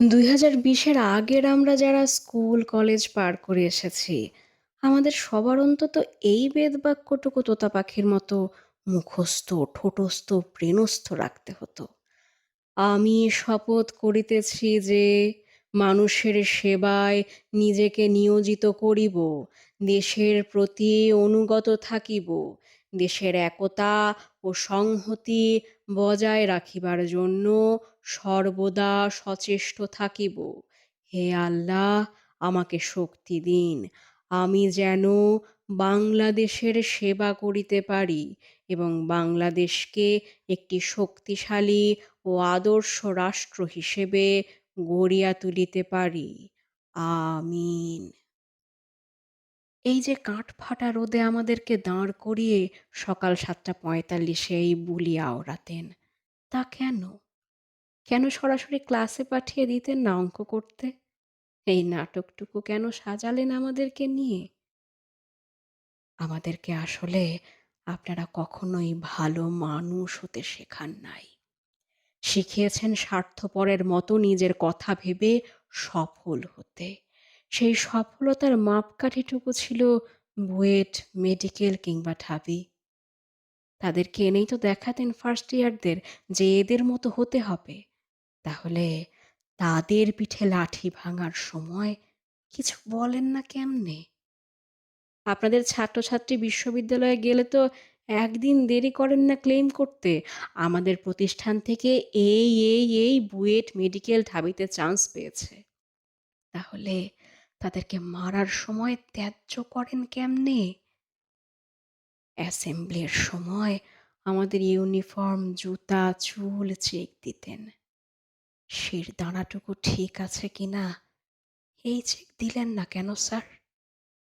২০২০ বিশের আগের আমরা যারা স্কুল, কলেজ পার করে এসেছি, আমাদের সবার অন্তত এই বেদবাক্যটুকু তোতা পাখির মতো মুখস্থ, ঠোঁটস্থ, ব্রেনস্থ রাখতে হতো। আমি শপথ করিতেছি যে মানুষের সেবায় নিজেকে নিয়োজিত করিব, দেশের প্রতি অনুগত থাকিব, দেশের একতা ও সংহতি বজায় রাখিবার জন্য সর্বদা সচেষ্ট থাকিব। হে আল্লাহ আমাকে শক্তি দিন, আমি যেন বাংলাদেশের সেবা করিতে পারি এবং বাংলাদেশকে একটি শক্তিশালী ও আদর্শ রাষ্ট্র হিসেবে গড়িয়া তুলিতে পারি। আমিন। এই যে কাঠফাটা রোদে আমাদেরকে দাঁড় করিয়ে সকাল সাতটা পঁয়তাল্লিশে এই বুলি আওড়াতেন, তা কেন? কেন সরাসরি ক্লাসে পাঠিয়ে দিতেন না অঙ্ক করতে? এই নাটকটুকু কেন সাজালেন আমাদেরকে নিয়ে? আমাদেরকে আসলে আপনারা কখনোই ভালো মানুষ হতে শেখান নাই। শিখিয়েছেন স্বার্থপরের মতো নিজের কথা ভেবে সফল হতে। সেই সফলতার মাপকাঠিটুকু ছিল বুয়েট, মেডিকেল কিংবা ঢাবি। তাদেরকে এনেই তো দেখাতেন ফার্স্ট ইয়ারদের যে এদের মতো হতে হবে। তাহলে তাদের পিঠে লাঠি ভাঙার সময় কিছু বলেন না কেমনে? আপনাদের ছাত্রছাত্রী বিশ্ববিদ্যালয়ে গেলে তো একদিন দেরি করেন না ক্লেম করতে, আমাদের প্রতিষ্ঠান থেকে এই, এই, এই বুয়েট, মেডিকেল, ঢাবিতে চান্স পেয়েছে। তাহলে তাদেরকে মারার সময় ত্যায্য করেন কেমনে? অ্যাসেম্বলির সময় আমাদের ইউনিফর্ম, জুতা, চুল চেক দিতেন। শিরদাঁড়াটুকু ঠিক আছে কিনা এই চেক দিলেন না কেন স্যার?